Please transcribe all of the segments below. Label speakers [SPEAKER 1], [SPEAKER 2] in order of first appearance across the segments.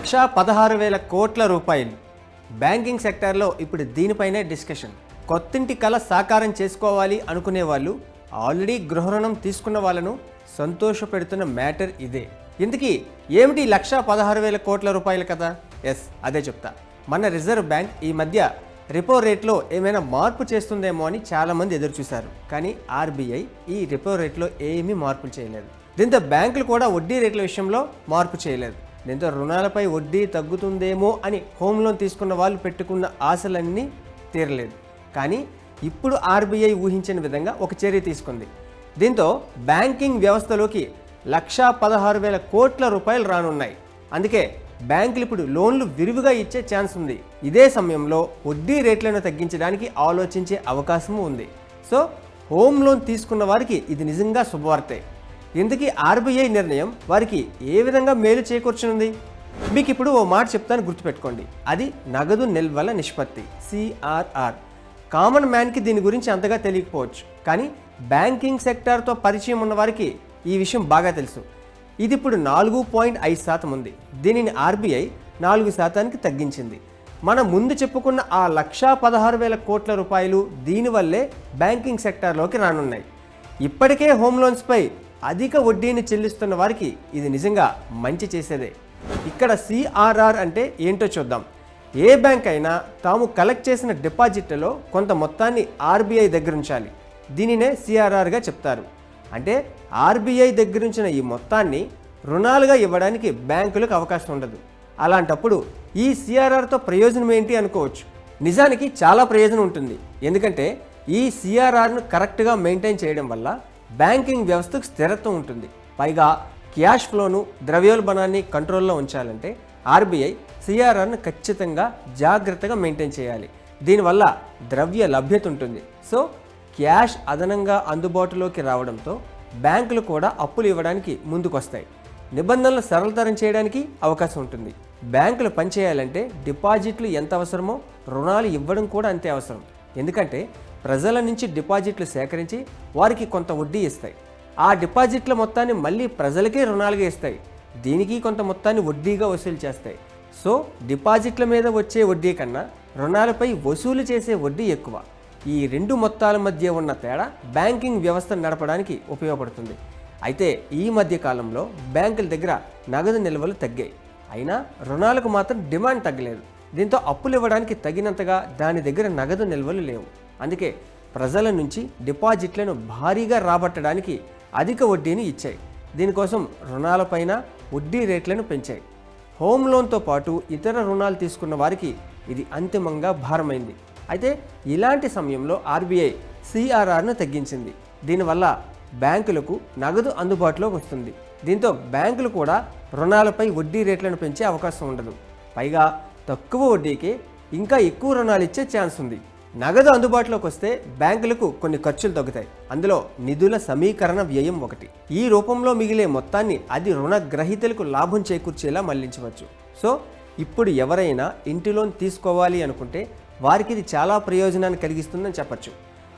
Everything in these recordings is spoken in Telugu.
[SPEAKER 1] లక్షా పదహారు వేల కోట్ల రూపాయలు. బ్యాంకింగ్ సెక్టార్లో ఇప్పుడు దీనిపైనే డిస్కషన్. కొత్తింటి కళ సాకారం చేసుకోవాలి అనుకునే వాళ్ళు ఆల్రెడీ గృహ రుణం తీసుకున్న వాళ్ళను సంతోషపెడుతున్న మ్యాటర్ ఇదే. ఇందుకీ ఏమిటి లక్షా పదహారు వేల కోట్ల రూపాయలు కదా ఎస్ అదే చెప్తా. మన రిజర్వ్ బ్యాంక్ ఈ మధ్య రిపో రేట్లో ఏమైనా మార్పు చేస్తుందేమో అని చాలామంది ఎదురు చూశారు కానీ ఆర్బీఐ ఈ రిపో రేట్లో ఏమీ మార్పులు చేయలేదు. దీంతో బ్యాంకులు కూడా వడ్డీ రేట్ల విషయంలో మార్పు చేయలేదు. దీంతో రుణాలపై వడ్డీ తగ్గుతుందేమో అని హోమ్ లోన్ తీసుకున్న వాళ్ళు పెట్టుకున్న ఆశలన్నీ తీరలేదు. కానీ ఇప్పుడు ఆర్బీఐ ఊహించిన విధంగా ఒక చర్య తీసుకుంది. దీంతో బ్యాంకింగ్ వ్యవస్థలోకి లక్షా పదహారు వేల కోట్ల రూపాయలు రానున్నాయి. అందుకే బ్యాంకులు ఇప్పుడు లోన్లు విరివిగా ఇచ్చే ఛాన్స్ ఉంది. ఇదే సమయంలో వడ్డీ రేట్లను తగ్గించడానికి ఆలోచించే అవకాశము ఉంది. సో హోమ్ లోన్ తీసుకున్న వారికి ఇది నిజంగా శుభవార్తే. ఇందుకీ ఆర్బీఐ నిర్ణయం వారికి ఏ విధంగా మేలు చేకూర్చనుంది? మీకు ఇప్పుడు ఓ మాట చెప్తాను గుర్తుపెట్టుకోండి. అది నగదు నిల్వల నిష్పత్తి సిఆర్ఆర్. కామన్ మ్యాన్కి దీని గురించి అంతగా తెలియకపోవచ్చు. కానీ బ్యాంకింగ్ సెక్టార్తో పరిచయం ఉన్న వారికి ఈ విషయం బాగా తెలుసు. ఇది ఇప్పుడు నాలుగు పాయింట్ ఐదు శాతం ఉంది. దీనిని ఆర్బీఐ నాలుగు శాతానికి తగ్గించింది. మనం ముందు చెప్పుకున్న ఆ లక్షా పదహారు వేల కోట్ల రూపాయలు దీనివల్లే బ్యాంకింగ్ సెక్టార్లోకి రానున్నాయి. ఇప్పటికే హోమ్ లోన్స్పై అధిక వడ్డీని చెల్లిస్తున్న వారికి ఇది నిజంగా మంచి చేసేదే. ఇక్కడ సిఆర్ఆర్ అంటే ఏంటో చూద్దాం. ఏ బ్యాంక్ అయినా తాము కలెక్ట్ చేసిన డిపాజిట్లలో కొంత మొత్తాన్ని ఆర్బీఐ దగ్గర ఉంచాలి. దీనినే సిఆర్ఆర్గా చెప్తారు. అంటే ఆర్బీఐ దగ్గర ఉంచిన ఈ మొత్తాన్ని రుణాలుగా ఇవ్వడానికి బ్యాంకులకు అవకాశం ఉండదు. అలాంటప్పుడు ఈ సిఆర్ఆర్తో ప్రయోజనం ఏంటి అనుకోవచ్చు. నిజానికి చాలా ప్రయోజనం ఉంటుంది. ఎందుకంటే ఈ సిఆర్ఆర్ను కరెక్ట్గా మెయింటైన్ చేయడం వల్ల బ్యాంకింగ్ వ్యవస్థకు స్థిరత్వం ఉంటుంది. పైగా క్యాష్ ఫ్లోను ద్రవ్యోల్బణాన్ని కంట్రోల్లో ఉంచాలంటే ఆర్బీఐ సిఆర్ఆర్ను ఖచ్చితంగా జాగ్రత్తగా మెయింటైన్ చేయాలి. దీనివల్ల ద్రవ్య లభ్యత ఉంటుంది. సో క్యాష్ అదనంగా అందుబాటులోకి రావడంతో బ్యాంకులు కూడా అప్పులు ఇవ్వడానికి ముందుకొస్తాయి. నిబంధనలు సరళతరం చేయడానికి అవకాశం ఉంటుంది. బ్యాంకులు పనిచేయాలంటే డిపాజిట్లు ఎంత అవసరమో రుణాలు ఇవ్వడం కూడా అంతే అవసరం. ఎందుకంటే ప్రజల నుంచి డిపాజిట్లు సేకరించి వారికి కొంత వడ్డీ ఇస్తాయి. ఆ డిపాజిట్ల మొత్తాన్ని మళ్ళీ ప్రజలకే రుణాలుగా ఇస్తాయి. దీనికి కొంత మొత్తాన్ని వడ్డీగా వసూలు చేస్తాయి. సో డిపాజిట్ల మీద వచ్చే వడ్డీ కన్నా రుణాలపై వసూలు చేసే వడ్డీ ఎక్కువ. ఈ రెండు మొత్తాల మధ్య ఉన్న తేడా బ్యాంకింగ్ వ్యవస్థ నడపడానికి ఉపయోగపడుతుంది. అయితే ఈ మధ్య కాలంలో బ్యాంకుల దగ్గర నగదు నిల్వలు తగ్గాయి. అయినా రుణాలకు మాత్రం డిమాండ్ తగ్గలేదు. దీంతో అప్పులు ఇవ్వడానికి తగినంతగా దాని దగ్గర నగదు నిల్వలు లేవు. అందుకే ప్రజల నుంచి డిపాజిట్లను భారీగా రాబట్టడానికి అధిక వడ్డీని ఇచ్చాయి. దీనికోసం రుణాలపైన వడ్డీ రేట్లను పెంచాయి. హోమ్ లోన్తో పాటు ఇతర రుణాలు తీసుకున్న వారికి ఇది అంతిమంగా భారమైంది. అయితే ఇలాంటి సమయంలో ఆర్బీఐ సిఆర్ఆర్ను తగ్గించింది. దీనివల్ల బ్యాంకులకు నగదు అందుబాటులోకి వస్తుంది. దీంతో బ్యాంకులు కూడా రుణాలపై వడ్డీ రేట్లను పెంచే అవకాశం ఉండదు. పైగా తక్కువ వడ్డీకి ఇంకా ఎక్కువ రుణాలు ఇచ్చే ఛాన్స్ ఉంది. నగదు అందుబాటులోకి వస్తే బ్యాంకులకు కొన్ని ఖర్చులు తగ్గుతాయి. అందులో నిధుల సమీకరణ వ్యయం ఒకటి. ఈ రూపంలో మిగిలే మొత్తాన్ని అది రుణగ్రహీతలకు లాభం చేకూర్చేలా మళ్ళించవచ్చు. సో ఇప్పుడు ఎవరైనా ఇంటి లోన్ తీసుకోవాలి అనుకుంటే వారికి ఇది చాలా ప్రయోజనాన్ని కలిగిస్తుందని చెప్పచ్చు.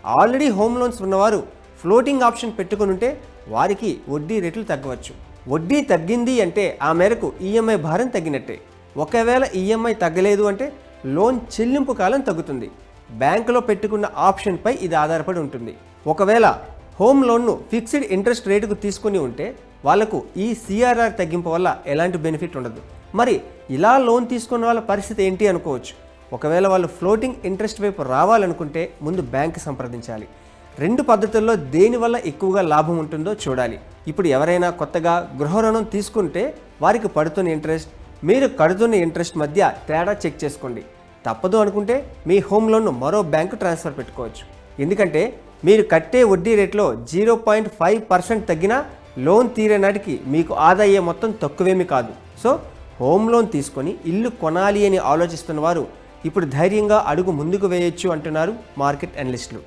[SPEAKER 1] ఆల్రెడీ హోమ్ లోన్స్ ఉన్నవారు ఫ్లోటింగ్ ఆప్షన్ పెట్టుకుని ఉంటే వారికి వడ్డీ రేట్లు తగ్గవచ్చు. వడ్డీ తగ్గింది అంటే ఆ మేరకు ఈఎంఐ భారం తగ్గినట్టే. ఒకవేళ ఈఎంఐ తగ్గలేదు అంటే లోన్ చెల్లింపు కాలం తగ్గుతుంది. బ్యాంకులో పెట్టుకున్న ఆప్షన్పై ఇది ఆధారపడి ఉంటుంది. ఒకవేళ హోమ్ లోన్ను ఫిక్స్డ్ ఇంట్రెస్ట్ రేటుకు తీసుకుని ఉంటే వాళ్ళకు ఈ సిఆర్ఆర్ తగ్గింపు వల్ల ఎలాంటి బెనిఫిట్ ఉండదు. మరి ఇలా లోన్ తీసుకున్న వాళ్ళ పరిస్థితి ఏంటి అనుకోవచ్చు. ఒకవేళ వాళ్ళు ఫ్లోటింగ్ ఇంట్రెస్ట్ వైపు రావాలనుకుంటే ముందు బ్యాంక్ సంప్రదించాలి. రెండు పద్ధతుల్లో దేనివల్ల ఎక్కువగా లాభం ఉంటుందో చూడాలి. ఇప్పుడు ఎవరైనా కొత్తగా గృహ రుణం తీసుకుంటే వారికి పడుతున్న ఇంట్రెస్ట్ మీరు కడుతున్న ఇంట్రెస్ట్ మధ్య తేడా చెక్ చేసుకోండి. తప్పదు అనుకుంటే మీ హోమ్ లోన్ను మరో బ్యాంకు ట్రాన్స్ఫర్ పెట్టుకోవచ్చు. ఎందుకంటే మీరు కట్టే వడ్డీ రేట్లో జీరో పాయింట్ ఫైవ్ పర్సెంట్ తగ్గినా లోన్ తీరే నాటికి మీకు ఆదా అయ్యే మొత్తం తక్కువేమీ కాదు. సో హోమ్ లోన్ తీసుకొని ఇల్లు కొనాలి అని ఆలోచిస్తున్న వారు ఇప్పుడు ధైర్యంగా అడుగు ముందుకు వేయొచ్చు అంటున్నారు మార్కెట్ అనలిస్టులు.